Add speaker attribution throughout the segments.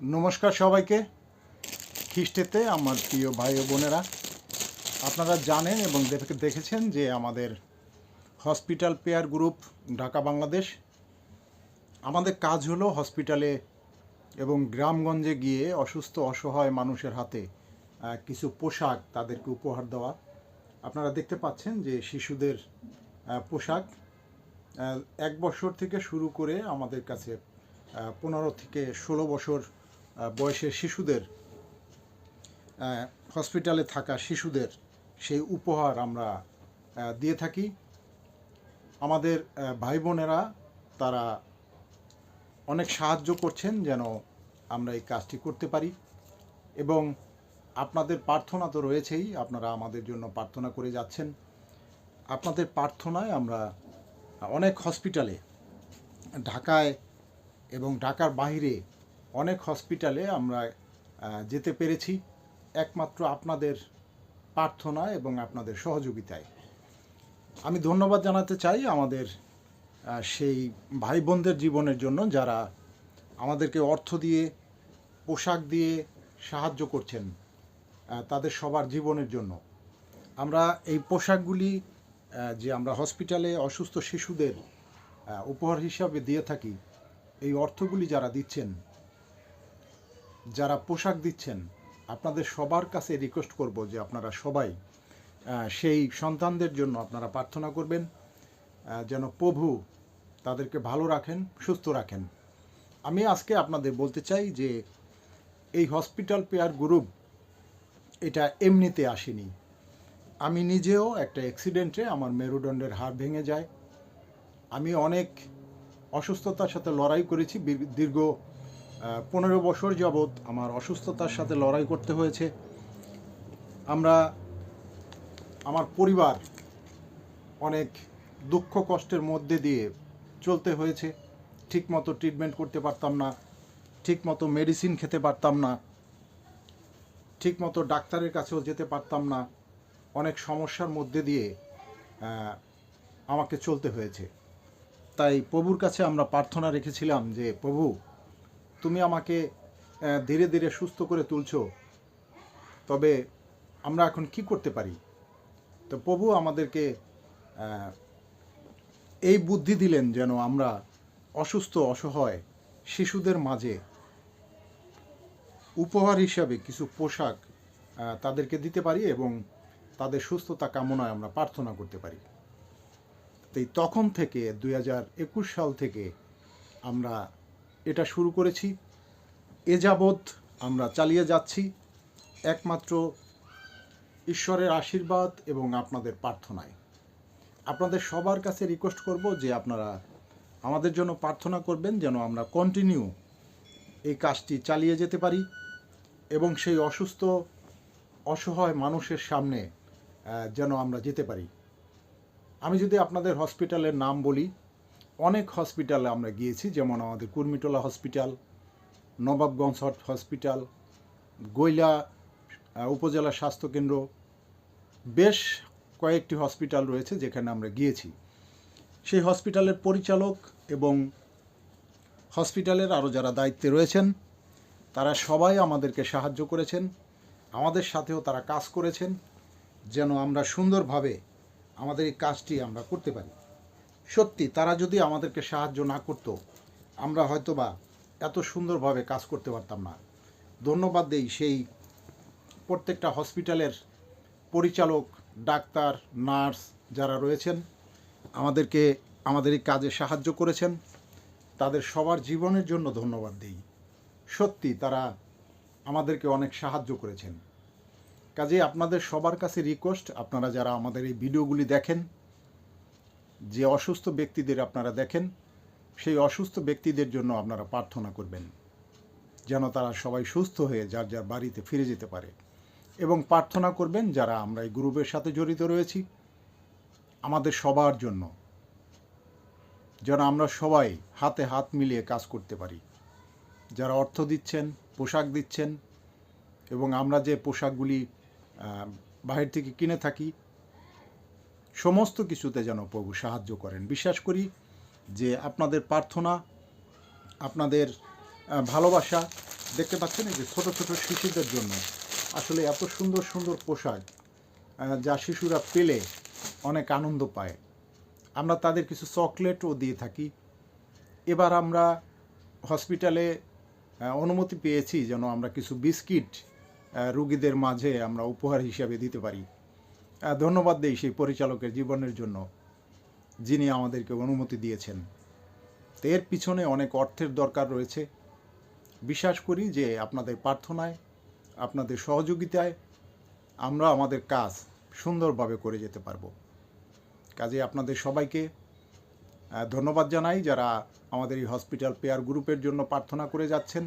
Speaker 1: নমস্কার সবাইকে। খ্রিস্টেতে আমার প্রিয় ভাই ও বোনেরা, আপনারা জানেন এবং দেখেছেন যে আমাদের hospital pair group Dhaka, Bangladesh. আমাদের কাজ হলো হসপিটালে এবং গ্রামগঞ্জে গিয়ে অসুস্থ, অসহায় মানুষের হাতে কিছু পোশাক তাদেরকে উপহার দেওয়া। আপনারা দেখতে পাচ্ছেন যে শিশুদের পোশাক এক বছর থেকে শুরু করে আমাদের কাছে পনেরো থেকে ষোলো বছর বয়সের শিশুদের হসপিটালে থাকা শিশুদের সেই উপহার আমরা দিয়ে থাকি। আমাদের ভাই বোনেরা তারা অনেক সাহায্য করছেন যেন আমরা এই কাজটি করতে পারি এবং আপনাদের প্রার্থনা তো রয়েছেই, আপনারা আমাদের জন্য প্রার্থনা করে যাচ্ছেন। আপনাদের প্রার্থনায় আমরা অনেক হসপিটালে ঢাকায় এবং ঢাকার বাইরে অনেক হসপিটালে আমরা যেতে পেরেছি একমাত্র আপনাদের প্রার্থনা এবং আপনাদের সহযোগিতায়। আমি ধন্যবাদ জানাতে চাই আমাদের সেই ভাই বোনদের জীবনের জন্য যারা আমাদেরকে অর্থ দিয়ে, পোশাক দিয়ে সাহায্য করছেন তাদের সবার জীবনের জন্য। আমরা এই পোশাকগুলি যে আমরা হসপিটালে অসুস্থ শিশুদের উপহার হিসাবে দিয়ে থাকি, এই অর্থগুলি যারা দিচ্ছেন যারা পোশাক দিচ্ছেন, আপনাদের সবার কাছে রিকোয়েস্ট করব যে আপনারা সবাই সেই সন্তানদের জন্য আপনারা প্রার্থনা করবেন যেন প্রভু তাদেরকে ভালো রাখেন, সুস্থ রাখেন। আমি আজকে আপনাদের বলতে চাই যে এই হসপিটাল পেয়ার গ্রুপ এটা এমনিতে আসেনি। আমি নিজেও একটা অ্যাক্সিডেন্টে আমার মেরুদণ্ডের হাড় ভেঙে যায়। আমি অনেক অসুস্থতার সাথে লড়াই করেছি দীর্ঘ পনেরো বছর যাবৎ আমার অসুস্থতার সাথে লড়াই করতে হয়েছে। আমরা, আমার পরিবার অনেক দুঃখ কষ্টের মধ্যে দিয়ে চলতে হয়েছে। ঠিকমতো ট্রিটমেন্ট করতে পারতাম না, ঠিকমতো মেডিসিন খেতে পারতাম না, ঠিকমতো ডাক্তারের কাছেও যেতে পারতাম না। অনেক সমস্যার মধ্যে দিয়ে আমাকে চলতে হয়েছে। তাই প্রভুর কাছে আমরা প্রার্থনা রেখেছিলাম যে, প্রভু তুমি আমাকে ধীরে ধীরে সুস্থ করে তুলছ। তবে আমরা এখন কি করতে পারি? তো প্রভু আমাদেরকে এই বুদ্ধি দিলেন যেন আমরা অসুস্থ, অসহায় শিশুদের মাঝে উপহার হিসাবে কিছু পোশাক তাদেরকে দিতে পারি এবং তাদের সুস্থতা কামনায় আমরা প্রার্থনা করতে পারি। তো এই তখন থেকে, দুই সাল থেকে আমরা এটা শুরু করেছি। এ যাবৎ আমরা চালিয়ে যাচ্ছি। একমাত্র ঈশ্বরের আশীর্বাদ এবং আপনাদের প্রার্থনায়। আপনাদের সবার কাছে রিকোয়েস্ট করব যে আপনারা আমাদের জন্য প্রার্থনা করবেন যেন আমরা কন্টিনিউ এই কাজটি চালিয়ে যেতে পারি এবং সেই অসুস্থ, অসহায় মানুষের সামনে যেন আমরা যেতে পারি। আমি যদি আপনাদের হসপিটালের নাম বলি অনেক হসপিটালে আমরা গিয়েছি যেমন আমাদের কুর্মিটোলা হসপিটাল নবাবগঞ্জ হসপিটাল আহ, উপজেলা স্বাস্থ্যকেন্দ্র বেশ কয়েকটি হসপিটাল রয়েছে যেখানে আমরা গিয়েছি। সেই হসপিটালের পরিচালক এবং হসপিটালের আরও যারা দায়িত্বে রয়েছেন তারা সবাই আমাদেরকে সাহায্য করেছেন আমাদের সাথেও তারা কাজ করেছেন যেন আমরা সুন্দরভাবে আমাদের এই কাজটি আমরা করতে পারি। সত্যি, তারা যদি আমাদেরকে সাহায্য না করত, আমরা হয়তোবা এত সুন্দরভাবে কাজ করতে পারতাম না। ধন্যবাদ দেই সেই প্রত্যেকটা হসপিটালের পরিচালক, ডাক্তার, নার্স যারা রয়েছেন, আমাদেরকে, আমাদের এই কাজে সাহায্য করেছেন। তাদের সবার জীবনের জন্য ধন্যবাদ দিই। সত্যি, তারা আমাদেরকে অনেক সাহায্য করেছেন। কাজে আপনাদের সবার কাছে রিকোয়েস্ট আপনারা যারা আমাদের এই ভিডিওগুলি দেখেন যে অসুস্থ ব্যক্তিদের আপনারা দেখেন, সেই অসুস্থ ব্যক্তিদের জন্য আপনারা প্রার্থনা করবেন, যেন তারা সবাই সুস্থ হয়ে যার যার বাড়িতে ফিরে যেতে পারে। এবং প্রার্থনা করবেন, যারা আমরা এই গ্রুপের সাথে জড়িত রয়েছি, আমাদের সবার জন্য, যেন আমরা সবাই হাতে হাত মিলিয়ে কাজ করতে পারি। যারা অর্থ দিচ্ছেন, পোশাক দিচ্ছেন, এবং আমরা যে পোশাকগুলি বাহির থেকে কিনে থাকি সমস্ত কিছুতে যেন প্রভু সাহায্য করেন। বিশ্বাস করি যে আপনাদের প্রার্থনা, আপনাদের ভালোবাসা, দেখতে পাচ্ছেন যে ছোট ছোট শিশুদের জন্য আসলে এত সুন্দর সুন্দর পোশাক যা শিশুরা পেলে অনেক আনন্দ পায়। আমরা তাদের কিছু চকলেটও দিয়ে থাকি। এবার আমরা হসপিটালে অনুমতি পেয়েছি যেন আমরা কিছু বিস্কিট রুগীদের মাঝে আমরা উপহার হিসাবে দিতে পারি। ধন্যবাদ দেই সেই পরিচালকের জীবনের জন্য, যিনি আমাদেরকে অনুমতি দিয়েছেন। এর পিছনে অনেক অর্থের দরকার রয়েছে। বিশ্বাস করি যে আপনাদের প্রার্থনায়, আপনাদের সহযোগিতায় আমরা আমাদের কাজ সুন্দরভাবে করে যেতে পারব। কাজে আপনাদের সবাইকে ধন্যবাদ জানাই যারা আমাদের এই হসপিটাল পেয়ার গ্রুপের জন্য প্রার্থনা করে যাচ্ছেন।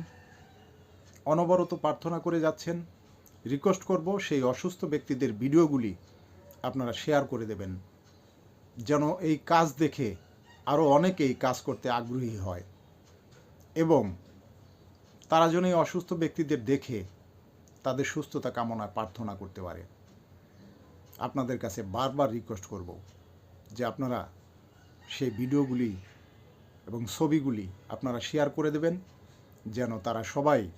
Speaker 1: অনবরত প্রার্থনা করে যাচ্ছেন। রিকোয়েস্ট করব সেই অসুস্থ ব্যক্তিদের ভিডিওগুলি আপনারা শেয়ার করে দেবেন। যেন এই কাজ দেখে আরও অনেকেই কাজ করতে আগ্রহী হয়। এবং তারা যেন এই অসুস্থ ব্যক্তিদের দেখে তাদের সুস্থতা কামনা প্রার্থনা করতে পারে। আপনাদের কাছে বারবার রিকোয়েস্ট করব যে আপনারা সেই ভিডিওগুলি এবং ছবিগুলি আপনারা শেয়ার করে দেবেন, যেন তারা সবাই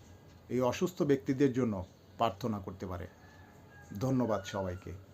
Speaker 1: এই অসুস্থ ব্যক্তিদের জন্য প্রার্থনা করতে পারে। ধন্যবাদ সবাইকে।